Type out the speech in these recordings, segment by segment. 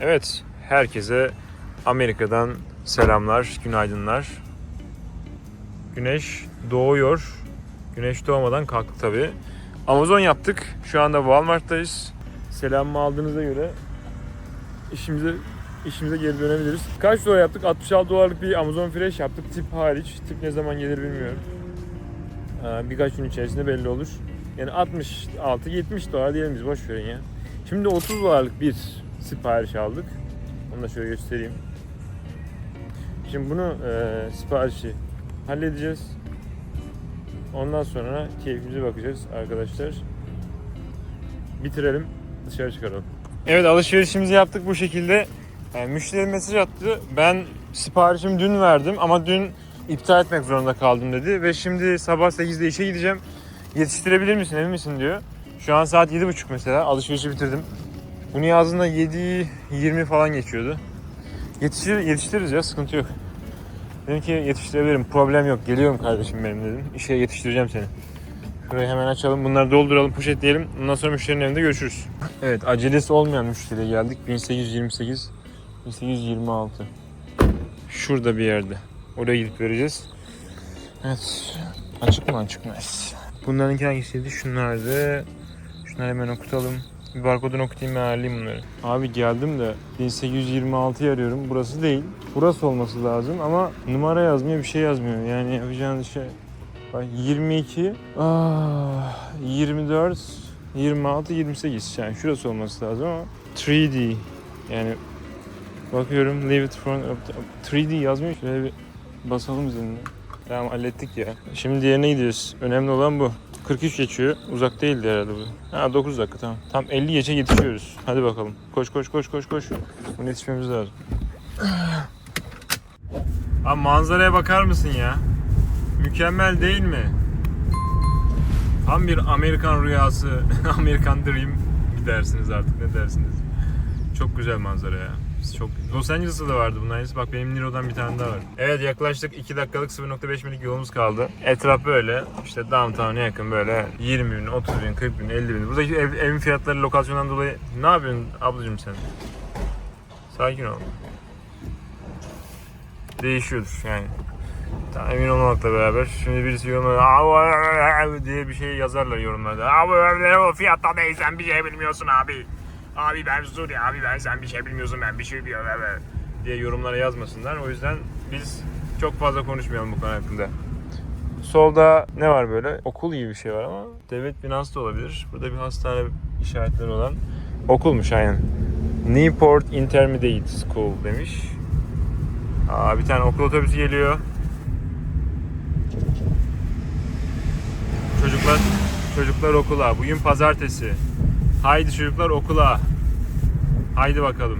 Evet, herkese Amerika'dan selamlar, günaydınlar. Güneş doğuyor. Güneş doğmadan kalktı tabii. Amazon yaptık. Şu anda Walmart'tayız. Selamımı aldığınıza göre işimize işimize geri dönebiliriz. Kaç dolar yaptık? 66 dolarlık bir Amazon Fresh yaptık. Tip hariç. Tip ne zaman gelir bilmiyorum. Ee, Birkaç gün içerisinde belli olur. Yani 66-70 dolar diyelim biz boş verin ya. Şimdi 30 dolarlık bir sipariş aldık. Onu da şöyle göstereyim. Şimdi bunu e, siparişi halledeceğiz. Ondan sonra keyfimize bakacağız arkadaşlar. Bitirelim, dışarı çıkaralım. Evet alışverişimizi yaptık bu şekilde. Yani müşteri mesaj attı. Ben siparişimi dün verdim ama dün iptal etmek zorunda kaldım dedi. Ve şimdi sabah 8'de işe gideceğim. Yetiştirebilir misin emin misin diyor. Şu an saat 7.30 mesela alışverişi bitirdim. Bunu yazdığında 7.20 falan geçiyordu. Yetiştir, yetiştiririz ya sıkıntı yok. Dedim ki yetiştirebilirim problem yok geliyorum kardeşim benim dedim. İşe yetiştireceğim seni. Şurayı hemen açalım bunları dolduralım poşetleyelim. Ondan sonra müşterinin evinde görüşürüz. Evet acelesi olmayan müşteriye geldik. 1828 1826 Şurada bir yerde. Oraya gidip vereceğiz. Evet. Açık mı açık mı? Evet. Bunlarınki hangisiydi? Şunlardı. Şunları hemen okutalım. Bir barkodunu okutayım ben ayarlayayım bunları. Abi geldim de 1826'yı arıyorum. Burası değil. Burası olması lazım ama numara yazmıyor bir şey yazmıyor. Yani yapacağınız şey... Bak 22, ah, 24, 26, 28. Yani şurası olması lazım ama 3D. Yani bakıyorum leave it for 3D yazmıyor. Şöyle bir basalım üzerine. Tamam hallettik ya. Şimdi diğerine gidiyoruz. Önemli olan bu. 43 geçiyor. Uzak değildi herhalde bu. Ha 9 dakika tamam. Tam 50 geçe yetişiyoruz. Hadi bakalım. Koş koş koş koş koş. Bunu yetişmemiz lazım. Abi manzaraya bakar mısın ya? Mükemmel değil mi? Tam bir Amerikan rüyası, Amerikan dream dersiniz artık ne dersiniz? Çok güzel manzara ya. Çok Los Angeles'ta da vardı bunun aynısı. Bak benim Niro'dan bir tane daha var. Evet yaklaştık 2 dakikalık 0.5 milik yolumuz kaldı. Etraf böyle. İşte downtown'a yakın böyle 20 bin, 30 bin, 40 bin, 50 bin. Buradaki ev, evin fiyatları lokasyondan dolayı ne yapıyorsun ablacığım sen? Sakin ol. Değişiyordur yani. Tamam, emin olmamakla beraber şimdi birisi yorumlarda diye bir şey yazarlar yorumlarda. Abi o fiyatta değil sen bir şey bilmiyorsun abi. Abi ben Suri abi ben sen bir şey bilmiyorsun ben bir şey biliyorum diye yorumlara yazmasınlar. O yüzden biz çok fazla konuşmayalım bu konu hakkında. Solda ne var böyle? Okul gibi bir şey var ama devlet binası da olabilir. Burada bir hastane işaretleri olan okulmuş aynen. Newport Intermediate School demiş. Aa, bir tane okul otobüsü geliyor. Çocuklar çocuklar okula. Bugün pazartesi. Haydi çocuklar okula. Haydi bakalım.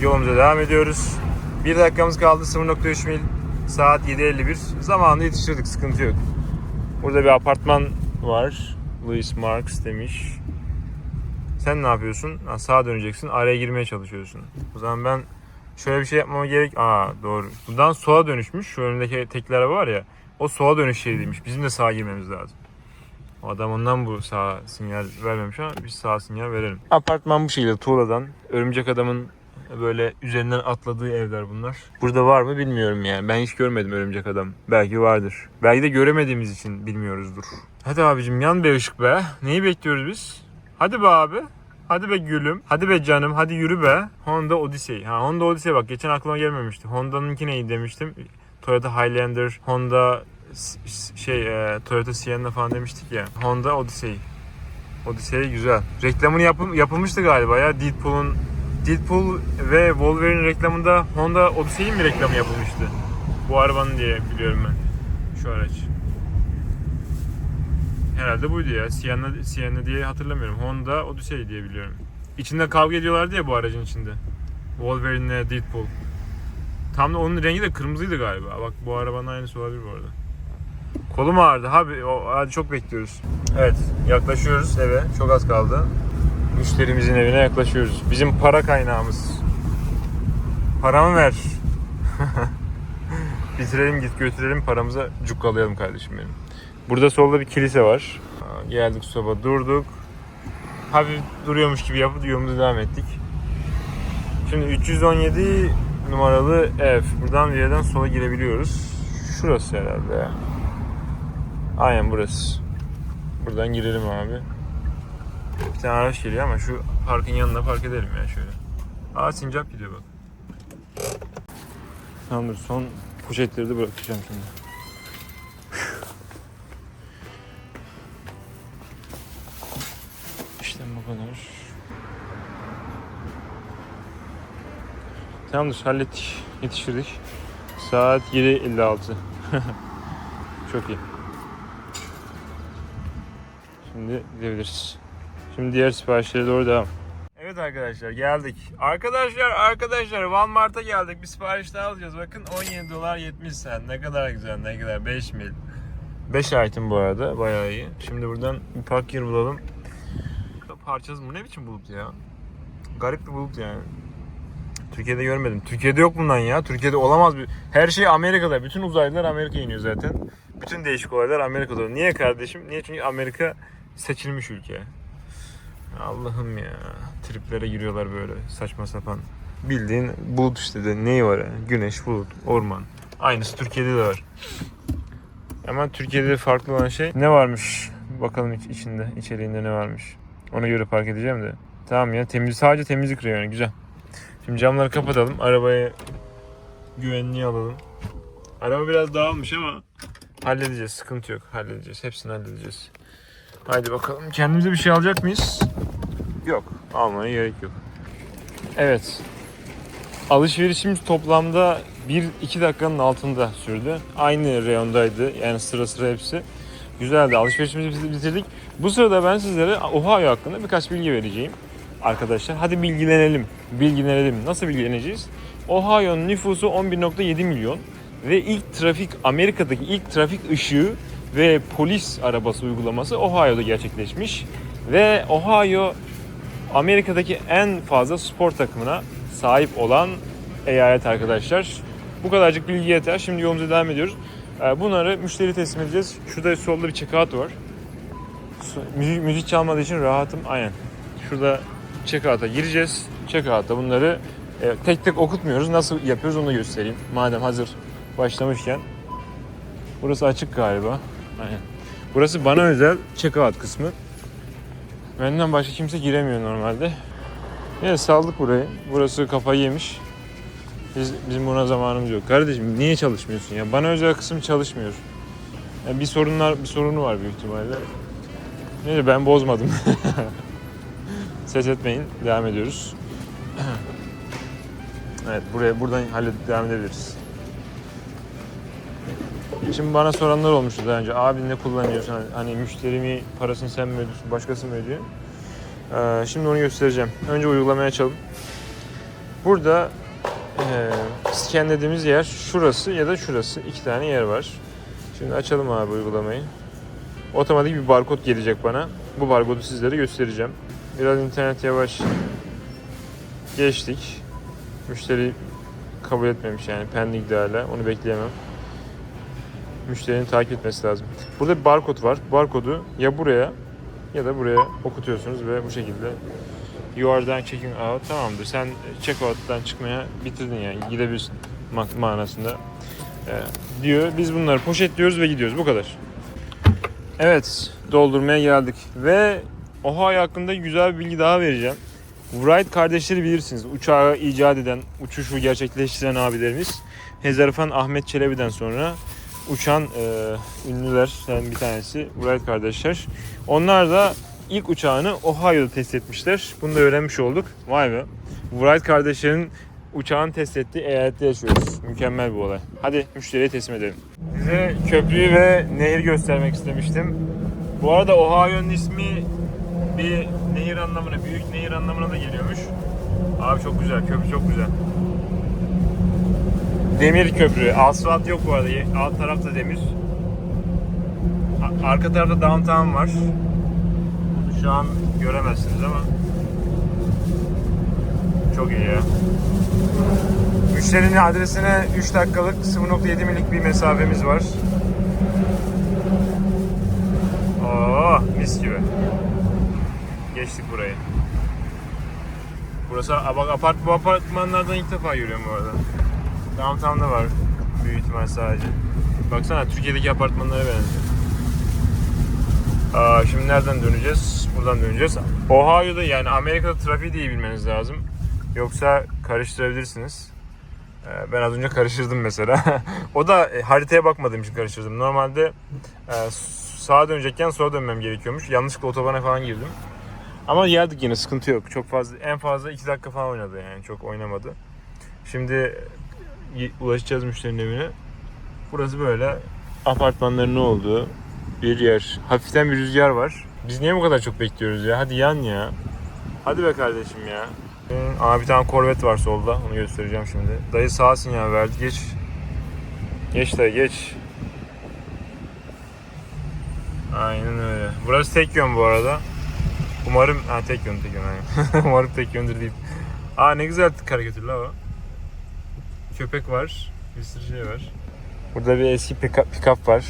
Yolumuza devam ediyoruz. Bir dakikamız kaldı. 0.3 mil. Saat 7.51. Zamanında yetiştirdik. Sıkıntı yok. Burada bir apartman var. Louis Marks demiş. Sen ne yapıyorsun? Ha, sağa döneceksin. Araya girmeye çalışıyorsun. O zaman ben şöyle bir şey yapmama gerek... Aa doğru. Buradan sola dönüşmüş. Şu önündeki tekli araba var ya. O sola dönüş şeridiymiş. Bizim de sağa girmemiz lazım. Adam ondan bu sağ sinyal vermemiş ama biz sağ sinyal verelim. Apartman bu şekilde tuğladan. Örümcek adamın böyle üzerinden atladığı evler bunlar. Burada var mı bilmiyorum yani. Ben hiç görmedim örümcek adam. Belki vardır. Belki de göremediğimiz için bilmiyoruzdur. Hadi abicim yan be ışık be. Neyi bekliyoruz biz? Hadi be abi. Hadi be gülüm. Hadi be canım. Hadi yürü be. Honda Odyssey. Ha Honda Odyssey bak geçen aklıma gelmemişti. Honda'nınki neydi demiştim. Toyota Highlander, Honda şey e, Toyota Sienna falan demiştik ya. Honda Odyssey. Odyssey güzel. Reklamını yapım, yapılmıştı galiba ya Deadpool'un Deadpool ve Wolverine reklamında Honda Odyssey'in mi reklamı yapılmıştı? Bu arabanın diye biliyorum ben. Şu araç. Herhalde buydu ya. Sienna, Sienna diye hatırlamıyorum. Honda Odyssey diye biliyorum. İçinde kavga ediyorlardı ya bu aracın içinde. Wolverine ile Deadpool. Tam da onun rengi de kırmızıydı galiba. Bak bu arabanın aynısı olabilir bu arada. Kolum ağrıdı. Abi o, hadi çok bekliyoruz. Evet yaklaşıyoruz eve. Çok az kaldı. Müşterimizin evine yaklaşıyoruz. Bizim para kaynağımız. Paramı ver. Bitirelim git götürelim paramıza cukkalayalım kardeşim benim. Burada solda bir kilise var. Geldik soba durduk. Hafif duruyormuş gibi yapıp yolumuza devam ettik. Şimdi 317 numaralı ev. Buradan bir yerden sola girebiliyoruz. Şurası herhalde ya. Aynen burası. Buradan girelim abi. Bir tane araç geliyor ama şu parkın yanına park edelim ya şöyle. Aa sincap gidiyor bak. Tamamdır son poşetleri de bırakacağım şimdi. İşte bu kadar. Tamamdır hallettik. Yetiştirdik. Saat 7.56. Çok iyi. Şimdi gidebiliriz. Şimdi diğer siparişlere doğru devam. Evet arkadaşlar geldik. Arkadaşlar arkadaşlar Walmart'a geldik. Bir sipariş daha alacağız. Bakın 17 dolar 70 cent. Ne kadar güzel ne kadar 5 mil. 5 item bu arada bayağı iyi. Şimdi buradan bir park yeri bulalım. Parçası bu ne biçim bulut ya? Garip bir bulut yani. Türkiye'de görmedim. Türkiye'de yok bundan ya. Türkiye'de olamaz bir. Her şey Amerika'da. Bütün uzaylılar Amerika'ya iniyor zaten. Bütün değişik olaylar Amerika'da. Niye kardeşim? Niye? Çünkü Amerika seçilmiş ülke. Allah'ım ya. Triplere giriyorlar böyle saçma sapan. Bildiğin bulut işte de neyi var ya? Güneş, bulut, orman. Aynısı Türkiye'de de var. Ama Türkiye'de farklı olan şey ne varmış? Bakalım iç- içinde, içeriğinde ne varmış. Ona göre park edeceğim de. Tamam ya temiz sadece temizlik reyonu güzel. Şimdi camları kapatalım. Arabaya güvenliği alalım. Araba biraz dağılmış ama halledeceğiz. Sıkıntı yok. Halledeceğiz. Hepsini halledeceğiz. Haydi bakalım. Kendimize bir şey alacak mıyız? Yok. Almaya gerek yok. Evet. Alışverişimiz toplamda 1-2 dakikanın altında sürdü. Aynı reyondaydı. Yani sıra sıra hepsi. Güzeldi. Alışverişimizi bitirdik. Bu sırada ben sizlere Ohio hakkında birkaç bilgi vereceğim. Arkadaşlar hadi bilgilenelim. Bilgilenelim. Nasıl bilgileneceğiz? Ohio'nun nüfusu 11.7 milyon ve ilk trafik Amerika'daki ilk trafik ışığı ve polis arabası uygulaması Ohio'da gerçekleşmiş. Ve Ohio Amerika'daki en fazla spor takımına sahip olan eyalet arkadaşlar. Bu kadarcık bilgi yeter. Şimdi yolumuza devam ediyoruz. Ee, Bunları müşteri teslim edeceğiz. Şurada solda bir checkout var. Müzik, müzik çalmadığı için rahatım. Aynen. Şurada checkout'a gireceğiz. Checkout'ta bunları e, tek tek okutmuyoruz. Nasıl yapıyoruz onu göstereyim. Madem hazır başlamışken. Burası açık galiba. Aynen. Burası bana özel checkout kısmı. Benden başka kimse giremiyor normalde. Evet saldık burayı. Burası kafayı yemiş. Biz, bizim buna zamanımız yok. Kardeşim niye çalışmıyorsun ya? Bana özel kısım çalışmıyor. Yani bir sorunlar bir sorunu var büyük ihtimalle. Neyse ben bozmadım. Ses etmeyin. Devam ediyoruz. evet buraya buradan halledip devam edebiliriz. Şimdi bana soranlar olmuştu daha önce. Abi ne kullanıyorsun? Hani, hani müşteri mi parasını sen mi ödüyorsun, başkası mı ödüyor? Ee, şimdi onu göstereceğim. Önce uygulamayı açalım. Burada e, scanlediğimiz yer şurası ya da şurası. iki tane yer var. Şimdi açalım abi uygulamayı. Otomatik bir barkod gelecek bana. Bu barkodu sizlere göstereceğim. Biraz internet yavaş. Geçtik. Müşteri kabul etmemiş yani pending hala. Onu bekleyemem. Müşterinin takip etmesi lazım. Burada bir barkod var. Barkodu ya buraya ya da buraya okutuyorsunuz ve bu şekilde You are done checking out. Tamamdır. Sen checkout'tan çıkmaya bitirdin yani. Gidebilirsin ma- manasında. Ee, diyor. Biz bunları poşetliyoruz ve gidiyoruz. Bu kadar. Evet. Doldurmaya geldik. Ve Ohio hakkında güzel bir bilgi daha vereceğim. Wright kardeşleri bilirsiniz. Uçağı icat eden, uçuşu gerçekleştiren abilerimiz. Hezarfen Ahmet Çelebi'den sonra uçan e, ünlülerden bir tanesi Wright kardeşler. Onlar da ilk uçağını Ohio'da test etmişler. Bunu da öğrenmiş olduk. Vay be. Wright kardeşlerin uçağını test ettiği eyalette yaşıyoruz. Mükemmel bir olay. Hadi müşteriye teslim edelim. Size köprüyü ve nehir göstermek istemiştim. Bu arada Ohio'nun ismi bir nehir anlamına, büyük nehir anlamına da geliyormuş. Abi çok güzel, köprü çok güzel. Demir köprü. Asfalt yok bu arada. Alt tarafta demir. Arka tarafta downtown var. Bunu şu an göremezsiniz ama çok iyi ya. Müşterinin adresine 3 dakikalık 0.7 milik bir mesafemiz var. Oo, mis gibi. Geçtik burayı. Burası bak apartmanlardan ilk defa görüyorum bu arada. Downtown'da var büyük ihtimal sadece. Baksana Türkiye'deki apartmanlara benziyor. Aa, şimdi nereden döneceğiz? Buradan döneceğiz. Ohio'da yani Amerika'da trafiği de iyi bilmeniz lazım. Yoksa karıştırabilirsiniz. Ee, Ben az önce karıştırdım mesela. o da e, haritaya bakmadığım için karıştırdım. Normalde e, sağa dönecekken sola dönmem gerekiyormuş. Yanlışlıkla otobana falan girdim. Ama geldik yine sıkıntı yok. Çok fazla en fazla 2 dakika falan oynadı yani. Çok oynamadı. Şimdi ulaşacağız müşterinin evine. Burası böyle apartmanların olduğu bir yer. Hafiften bir rüzgar var. Biz niye bu kadar çok bekliyoruz ya? Hadi yan ya. Hadi be kardeşim ya. Aa bir tane korvet var solda. Onu göstereceğim şimdi. Dayı sağ sinyal verdi. Geç. Geç dayı geç. Aynen öyle. Burası tek yön bu arada. Umarım ha tek yön tek yön. Umarım tek yöndür deyip. Aa ne güzel karikatür la o. Köpek var. Bir sürü şey var. Burada bir eski pick-up pick-up var.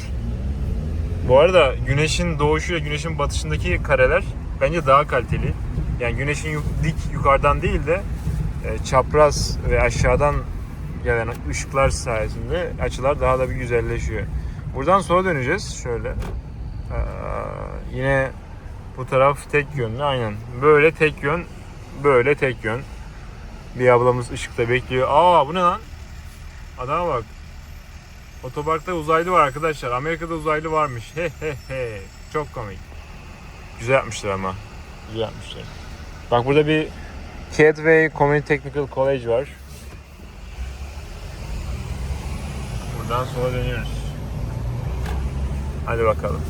Bu arada güneşin doğuşuyla güneşin batışındaki kareler bence daha kaliteli. Yani güneşin yuk- dik yukarıdan değil de e, çapraz ve aşağıdan gelen ışıklar sayesinde açılar daha da bir güzelleşiyor. Buradan sola döneceğiz şöyle. Aa, yine bu taraf tek yönlü aynen. Böyle tek yön, böyle tek yön. Bir ablamız ışıkta bekliyor. Aa bu ne lan? Adama bak. Otoparkta uzaylı var arkadaşlar. Amerika'da uzaylı varmış. He he he. Çok komik. Güzel yapmışlar ama. Güzel yapmışlar. Bak burada bir Cadway Community Technical College var. Buradan sola dönüyoruz. Hadi bakalım.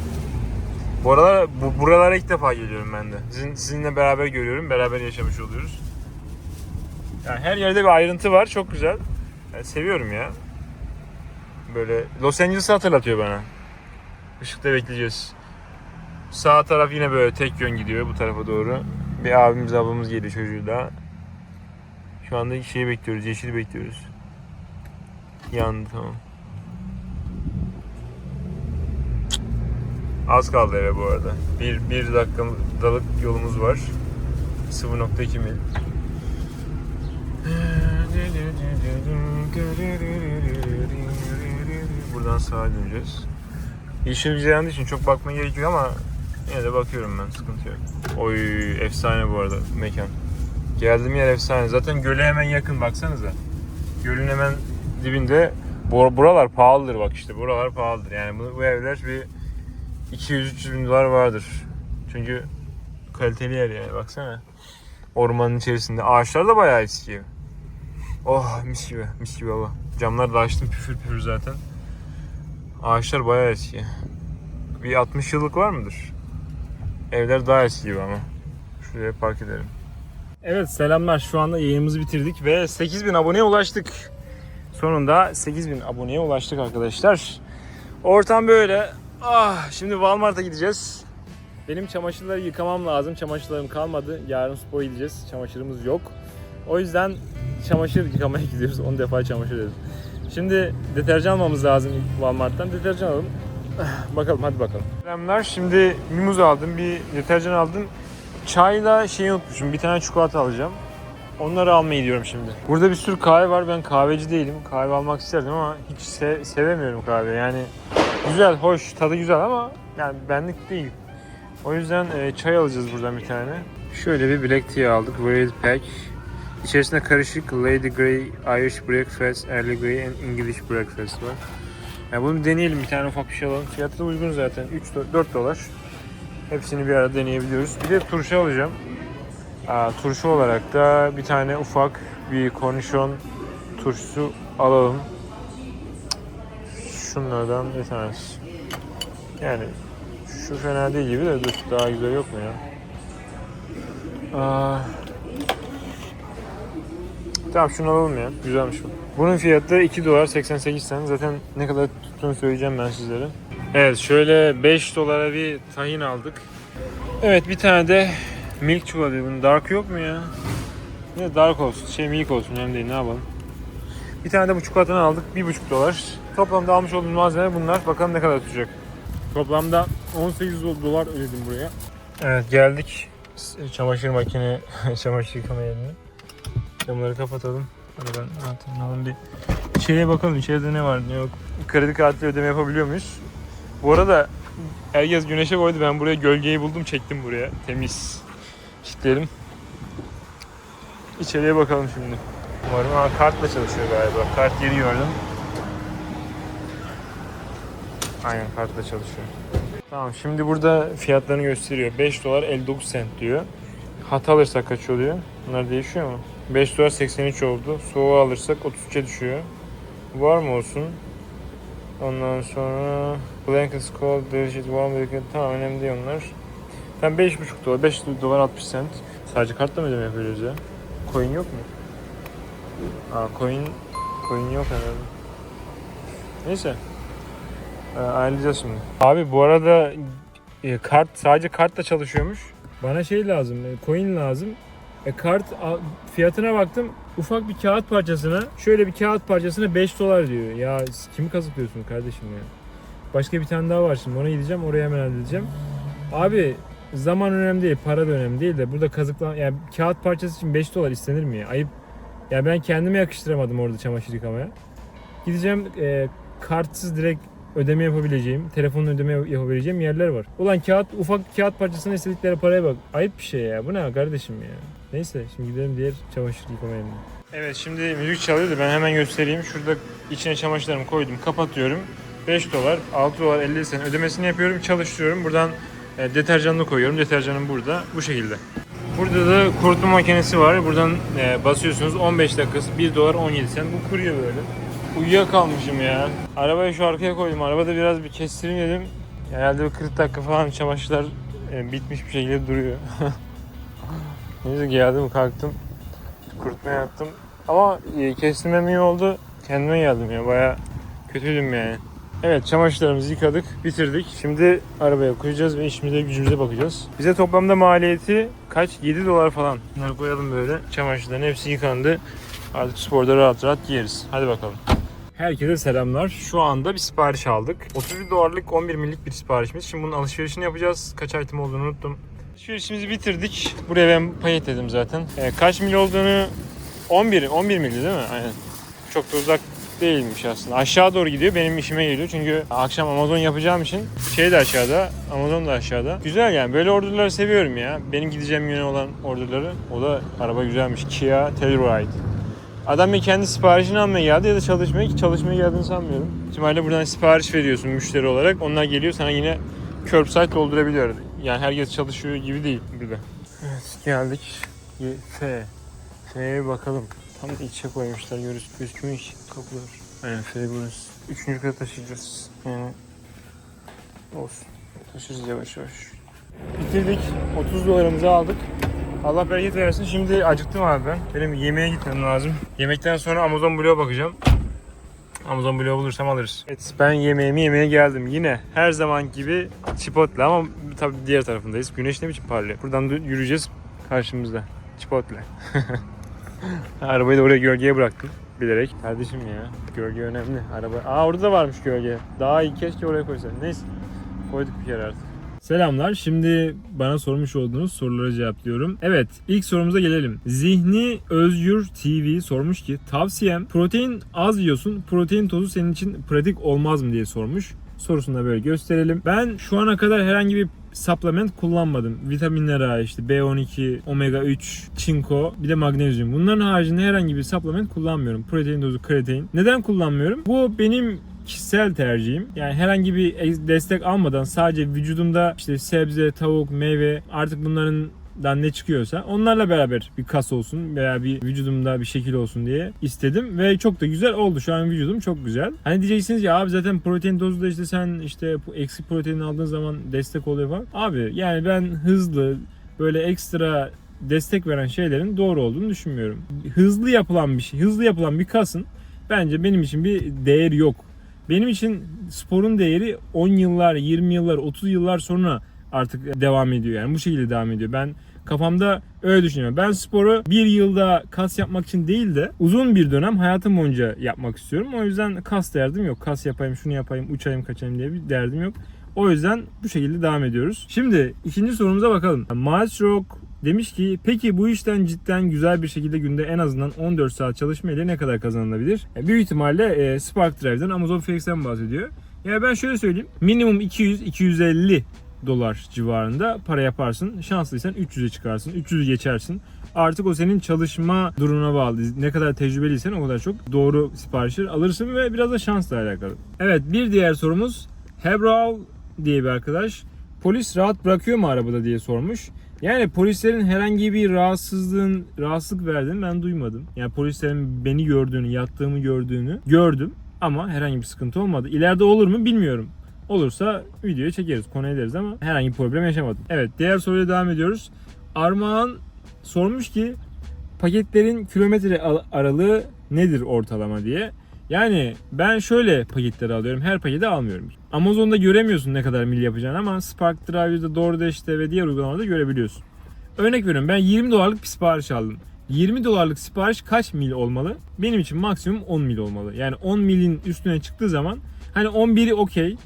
Bu aralar bu, buralara ilk defa geliyorum ben de. Sizin, sizinle beraber görüyorum. Beraber yaşamış oluyoruz. Yani her yerde bir ayrıntı var. Çok güzel. Seviyorum ya. Böyle Los Angeles'ı hatırlatıyor bana. Işıkta bekleyeceğiz. Sağ taraf yine böyle tek yön gidiyor bu tarafa doğru. Bir abimiz ablamız geliyor çocuğuyla. Şu anda şeyi bekliyoruz, yeşili bekliyoruz. Yandı tamam. Az kaldı eve bu arada. Bir, bir dakikalık yolumuz var. 0.2 mil. Buradan sağa döneceğiz. Yeşil bize yandığı için çok bakmaya gerek yok ama yine de bakıyorum ben sıkıntı yok. Oy efsane bu arada mekan. Geldiğim yer efsane. Zaten göle hemen yakın baksanıza. Gölün hemen dibinde bu- buralar pahalıdır bak işte buralar pahalıdır. Yani bu, bu evler bir 200-300 bin dolar vardır. Çünkü kaliteli yer yani baksana. Ormanın içerisinde. Ağaçlar da bayağı eski. Oh mis gibi mis gibi hava. Camları da açtım püfür püfür zaten. Ağaçlar bayağı eski. Bir 60 yıllık var mıdır? Evler daha eski gibi ama. Şuraya park edelim. Evet selamlar. Şu anda yayınımızı bitirdik ve 8000 aboneye ulaştık. Sonunda 8000 aboneye ulaştık arkadaşlar. Ortam böyle. Ah, şimdi Walmart'a gideceğiz. Benim çamaşırları yıkamam lazım. Çamaşırlarım kalmadı. Yarın spora gideceğiz. Çamaşırımız yok. O yüzden çamaşır yıkamaya gidiyoruz. 10 defa çamaşır dedim. Şimdi deterjan almamız lazım Walmart'tan. Deterjan alalım. Bakalım hadi bakalım. Selamlar. Şimdi mimuz aldım. Bir deterjan aldım. Çayla şeyi unutmuşum. Bir tane çikolata alacağım. Onları almaya gidiyorum şimdi. Burada bir sürü kahve var. Ben kahveci değilim. Kahve almak isterdim ama hiç se- sevemiyorum kahve. Yani güzel, hoş, tadı güzel ama yani benlik değil. O yüzden e, çay alacağız buradan bir tane. Şöyle bir black tea aldık. Varied pack. İçerisinde karışık Lady Grey, Irish Breakfast, Early Grey and English Breakfast var. Yani bunu deneyelim. Bir tane ufak bir şey alalım. Fiyatı da uygun zaten. 3-4 dolar. Hepsini bir arada deneyebiliyoruz. Bir de turşu alacağım. Aa, turşu olarak da bir tane ufak bir kornişon turşusu alalım. Şunlardan bir tanesi. Yani şu fena değil gibi de dur daha güzel yok mu ya? Aa, tamam şunu alalım ya. Güzelmiş bu. Bunun fiyatı 2 dolar 88 cent. Zaten ne kadar tuttuğunu söyleyeceğim ben sizlere. Evet şöyle 5 dolara bir tahin aldık. Evet bir tane de milk çikolata. Bunun dark yok mu ya? Ne dark olsun, şey milk olsun hem değil ne yapalım. Bir tane de bu çikolatanı aldık. 1,5 dolar. Toplamda almış olduğumuz malzeme bunlar. Bakalım ne kadar tutacak. Toplamda 18 dolar ödedim buraya. Evet geldik. Çamaşır makine, çamaşır yıkama yerine. Camları kapatalım. Ben anahtarını alalım bir şeye bakalım içeride ne var ne yok. Kredi kartı ödeme yapabiliyor muyuz? Bu arada herkes güneşe koydu. Ben buraya gölgeyi buldum çektim buraya. Temiz. Kilitleyelim. İçeriye bakalım şimdi. Umarım ha, kartla çalışıyor galiba. Kart yeri gördüm. Aynen kartla çalışıyor. Tamam şimdi burada fiyatlarını gösteriyor. 5 dolar 59 cent diyor. Hata alırsak kaç oluyor? Bunlar değişiyor mu? 5 dolar 83 oldu. Soğuğu alırsak 33'e düşüyor. Var mı olsun? Ondan sonra Blankets Cold Delicious Warm Blanket tamam önemli değil onlar. Tam 5,5 dolar, 5 dolar 60 cent. Sadece kartla mı ödeme yapıyoruz ya? Coin yok mu? Aa coin, coin yok herhalde. Neyse. Ee, ayarlayacağız şimdi. Abi bu arada e, kart sadece kartla çalışıyormuş. Bana şey lazım, e, coin lazım. E, kart fiyatına baktım. Ufak bir kağıt parçasına, şöyle bir kağıt parçasına 5 dolar diyor. Ya kimi kazıklıyorsun kardeşim ya? Başka bir tane daha var şimdi. Ona gideceğim, oraya hemen halledeceğim. Abi zaman önemli değil, para da önemli değil de burada kazıklan yani kağıt parçası için 5 dolar istenir mi ya? Ayıp. Ya ben kendime yakıştıramadım orada çamaşır yıkamaya. Gideceğim e, kartsız direkt ödeme yapabileceğim, telefonla ödeme yapabileceğim yerler var. Ulan kağıt ufak kağıt parçasına istedikleri paraya bak. Ayıp bir şey ya. Bu ne kardeşim ya? Neyse şimdi gidelim diğer çamaşır yıkama yerine. Evet şimdi müzik çalıyordu. Ben hemen göstereyim. Şurada içine çamaşırlarımı koydum. Kapatıyorum. 5 dolar, 6 dolar 50 sen ödemesini yapıyorum. Çalıştırıyorum. Buradan e, deterjanını koyuyorum. Deterjanım burada. Bu şekilde. Burada da kurutma makinesi var. Buradan e, basıyorsunuz 15 dakikası 1 dolar 17 sen. Bu kuruyor böyle. Uyuyakalmışım ya. Arabayı şu arkaya koydum. Arabada biraz bir kestireyim dedim. Herhalde bir 40 dakika falan çamaşırlar e, bitmiş bir şekilde duruyor. Neyse geldim kalktım. Kurutma yaptım. Ama e, kestirmem iyi oldu. Kendime geldim ya. Baya kötüydüm yani. Evet çamaşırlarımızı yıkadık, bitirdik. Şimdi arabaya koyacağız ve işimize gücümüze bakacağız. Bize toplamda maliyeti kaç? 7 dolar falan. Bunları koyalım böyle. Çamaşırların hepsi yıkandı. Artık sporda rahat rahat giyeriz. Hadi bakalım. Herkese selamlar. Şu anda bir sipariş aldık. 31 dolarlık 11 millik bir siparişimiz. Şimdi bunun alışverişini yapacağız. Kaç item olduğunu unuttum. Alışverişimizi bitirdik. Buraya ben paketledim zaten. Ee, kaç mil olduğunu 11, 11 mildi değil mi? Aynen. Çok da uzak değilmiş aslında. Aşağı doğru gidiyor. Benim işime geliyor. Çünkü akşam Amazon yapacağım için şey de aşağıda, Amazon da aşağıda. Güzel yani. Böyle orderları seviyorum ya. Benim gideceğim yöne olan orderları. O da araba güzelmiş. Kia Telluride. Adam ya kendi siparişini almaya geldi ya da çalışmaya çalışmaya geldiğini sanmıyorum. İhtimalle buradan sipariş veriyorsun müşteri olarak. Onlar geliyor sana yine curbside doldurabiliyor. Yani herkes çalışıyor gibi değil burada. Evet geldik. F. F'ye bir bakalım. Tam da içe koymuşlar. Görüş, gözükmüyor ki kapılar. Aynen F burası. Üçüncü kata taşıyacağız. Yani olsun. Taşırız yavaş yavaş. Bitirdik. 30 dolarımızı aldık. Allah bereket versin. Şimdi acıktım abi ben. Benim yemeğe gitmem lazım. Yemekten sonra Amazon Blue'a bakacağım. Amazon Blue'u bulursam alırız. Evet ben yemeğimi yemeye geldim. Yine her zaman gibi Chipotle ama tabii diğer tarafındayız. Güneş ne biçim parlıyor. Buradan da yürüyeceğiz karşımızda. Chipotle. Arabayı da oraya gölgeye bıraktım bilerek. Kardeşim ya gölge önemli. Araba. Aa orada da varmış gölge. Daha iyi keşke oraya koysan. Neyse. Koyduk bir kere artık. Selamlar. Şimdi bana sormuş olduğunuz sorulara cevaplıyorum. Evet, ilk sorumuza gelelim. Zihni Özgür TV sormuş ki tavsiyem protein az yiyorsun. Protein tozu senin için pratik olmaz mı diye sormuş. Sorusunu da böyle gösterelim. Ben şu ana kadar herhangi bir supplement kullanmadım. Vitaminler işte B12, omega 3, çinko, bir de magnezyum. Bunların haricinde herhangi bir supplement kullanmıyorum. Protein tozu, kreatin. Neden kullanmıyorum? Bu benim kişisel tercihim. Yani herhangi bir destek almadan sadece vücudumda işte sebze, tavuk, meyve artık bunların dan ne çıkıyorsa onlarla beraber bir kas olsun veya bir vücudumda bir şekil olsun diye istedim ve çok da güzel oldu. Şu an vücudum çok güzel. Hani diyeceksiniz ya abi zaten protein tozu da işte sen işte eksik protein aldığın zaman destek oluyor falan. Abi yani ben hızlı böyle ekstra destek veren şeylerin doğru olduğunu düşünmüyorum. Hızlı yapılan bir şey, hızlı yapılan bir kasın bence benim için bir değeri yok. Benim için sporun değeri 10 yıllar, 20 yıllar, 30 yıllar sonra artık devam ediyor. Yani bu şekilde devam ediyor. Ben kafamda öyle düşünüyorum. Ben sporu bir yılda kas yapmak için değil de uzun bir dönem hayatım boyunca yapmak istiyorum. O yüzden kas derdim yok. Kas yapayım, şunu yapayım, uçayım, kaçayım diye bir derdim yok. O yüzden bu şekilde devam ediyoruz. Şimdi ikinci sorumuza bakalım. Miles Rock Demiş ki peki bu işten cidden güzel bir şekilde günde en azından 14 saat çalışma ile ne kadar kazanılabilir? E, büyük ihtimalle e, Spark Drive'den Amazon FX'ten bahsediyor. Ya ben şöyle söyleyeyim. Minimum 200-250 dolar civarında para yaparsın. Şanslıysan 300'e çıkarsın. 300'ü geçersin. Artık o senin çalışma durumuna bağlı. Ne kadar tecrübeliysen o kadar çok doğru siparişler alırsın ve biraz da şansla alakalı. Evet bir diğer sorumuz Hebral diye bir arkadaş. Polis rahat bırakıyor mu arabada diye sormuş. Yani polislerin herhangi bir rahatsızlığın, rahatsızlık verdiğini ben duymadım. Yani polislerin beni gördüğünü, yattığımı gördüğünü gördüm. Ama herhangi bir sıkıntı olmadı. İleride olur mu bilmiyorum. Olursa videoya çekeriz, konu ederiz ama herhangi bir problem yaşamadım. Evet, diğer soruyla devam ediyoruz. Armağan sormuş ki paketlerin kilometre al- aralığı nedir ortalama diye. Yani ben şöyle paketleri alıyorum. Her paketi almıyorum. Amazon'da göremiyorsun ne kadar mil yapacağını ama Spark Drive'da, DoorDash'te ve diğer uygulamalarda görebiliyorsun. Örnek veriyorum ben 20 dolarlık bir sipariş aldım. 20 dolarlık sipariş kaç mil olmalı? Benim için maksimum 10 mil olmalı. Yani 10 milin üstüne çıktığı zaman hani 11'i okey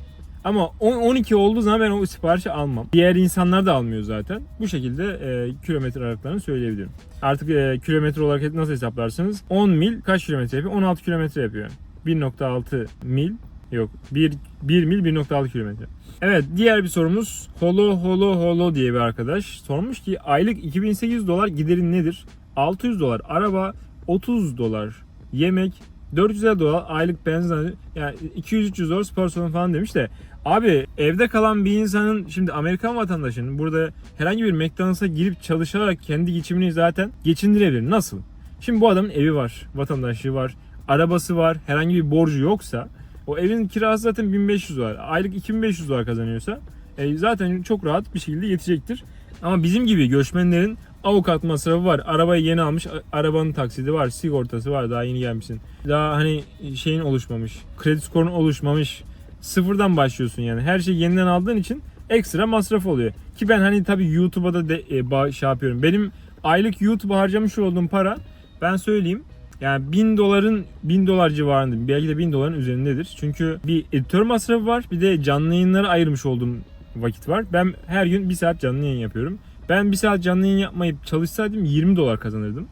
ama 10 12 olduğu zaman ben o siparişi almam. Diğer insanlar da almıyor zaten. Bu şekilde e, kilometre aralıklarını söyleyebilirim. Artık e, kilometre olarak nasıl hesaplarsınız? 10 mil kaç kilometre yapıyor? 16 kilometre yapıyor. 1.6 mil yok 1, 1 mil 1.6 kilometre. Evet diğer bir sorumuz Holo Holo Holo diye bir arkadaş sormuş ki aylık 2800 dolar giderin nedir? 600 dolar araba, 30 dolar yemek, 400 dolar aylık benzin yani 200-300 dolar spor salonu falan demiş de abi evde kalan bir insanın şimdi Amerikan vatandaşının burada herhangi bir McDonald's'a girip çalışarak kendi geçimini zaten geçindirebilir. Nasıl? Şimdi bu adamın evi var, vatandaşlığı var, arabası var, herhangi bir borcu yoksa o evin kirası zaten 1500 dolar. Aylık 2500 dolar kazanıyorsa e, zaten çok rahat bir şekilde yetecektir. Ama bizim gibi göçmenlerin avukat masrafı var. Arabayı yeni almış, arabanın taksidi var, sigortası var, daha yeni gelmişsin. Daha hani şeyin oluşmamış, kredi skorun oluşmamış. Sıfırdan başlıyorsun yani. Her şeyi yeniden aldığın için ekstra masraf oluyor. Ki ben hani tabii YouTube'a da de, e, şey yapıyorum. Benim aylık YouTube'a harcamış olduğum para ben söyleyeyim yani 1000 doların 1000 dolar civarında belki de 1000 doların üzerindedir. Çünkü bir editör masrafı var bir de canlı yayınlara ayırmış olduğum vakit var. Ben her gün 1 saat canlı yayın yapıyorum. Ben 1 saat canlı yayın yapmayıp çalışsaydım 20 dolar kazanırdım.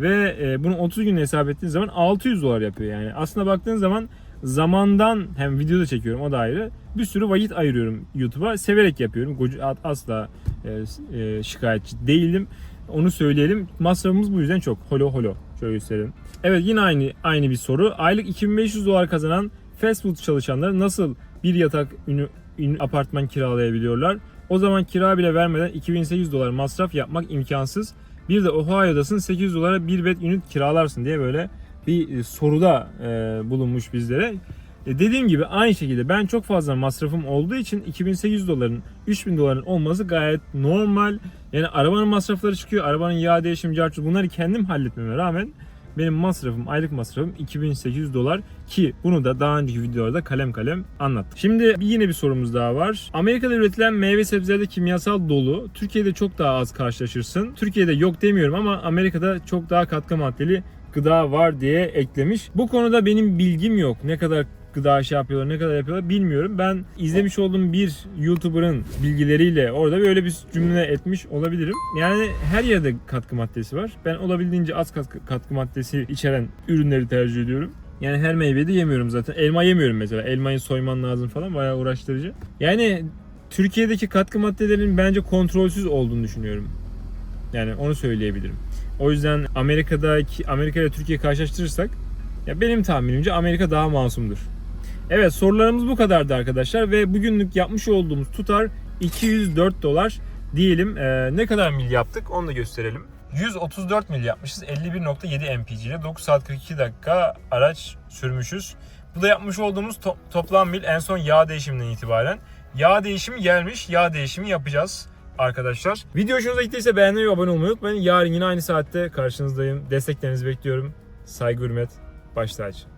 Ve e, bunu 30 gün hesap ettiğin zaman 600 dolar yapıyor yani. Aslında baktığın zaman zamandan hem videoda çekiyorum o da ayrı. Bir sürü vakit ayırıyorum YouTube'a. Severek yapıyorum. Asla e, e, şikayetçi değilim. Onu söyleyelim. Masrafımız bu yüzden çok. Holo holo. Şöyle gösterelim. Evet yine aynı aynı bir soru. Aylık 2500 dolar kazanan fast food çalışanları nasıl bir yatak ünü, ünü- apartman kiralayabiliyorlar? O zaman kira bile vermeden 2800 dolar masraf yapmak imkansız. Bir de Ohio'dasın 800 dolara bir bed unit kiralarsın diye böyle bir e, soruda e, bulunmuş bizlere. E, dediğim gibi aynı şekilde ben çok fazla masrafım olduğu için 2800 doların 3000 doların olması gayet normal. Yani arabanın masrafları çıkıyor. Arabanın yağ değişim, carçı bunları kendim halletmeme rağmen benim masrafım, aylık masrafım 2800 dolar ki bunu da daha önceki videolarda kalem kalem anlattık. Şimdi yine bir sorumuz daha var. Amerika'da üretilen meyve sebzelerde kimyasal dolu. Türkiye'de çok daha az karşılaşırsın. Türkiye'de yok demiyorum ama Amerika'da çok daha katkı maddeli gıda var diye eklemiş. Bu konuda benim bilgim yok. Ne kadar gıda şey yapıyorlar, ne kadar yapıyorlar bilmiyorum. Ben izlemiş olduğum bir YouTuber'ın bilgileriyle orada böyle bir cümle etmiş olabilirim. Yani her yerde katkı maddesi var. Ben olabildiğince az katkı, katkı maddesi içeren ürünleri tercih ediyorum. Yani her meyveyi de yemiyorum zaten. Elma yemiyorum mesela. Elmayı soyman lazım falan. Bayağı uğraştırıcı. Yani Türkiye'deki katkı maddelerin bence kontrolsüz olduğunu düşünüyorum. Yani onu söyleyebilirim. O yüzden Amerika'daki Amerika ile Türkiye karşılaştırırsak ya benim tahminimce Amerika daha masumdur. Evet sorularımız bu kadardı arkadaşlar ve bugünlük yapmış olduğumuz tutar 204 dolar diyelim. Ee, ne kadar mil yaptık onu da gösterelim. 134 mil yapmışız 51.7 mpg ile 9 saat 42 dakika araç sürmüşüz. Bu da yapmış olduğumuz to- toplam mil en son yağ değişiminden itibaren. Yağ değişimi gelmiş yağ değişimi yapacağız arkadaşlar. Video hoşunuza gittiyse beğenmeyi ve abone olmayı unutmayın. Yarın yine aynı saatte karşınızdayım. Desteklerinizi bekliyorum. Saygı hürmet. Baş tacı.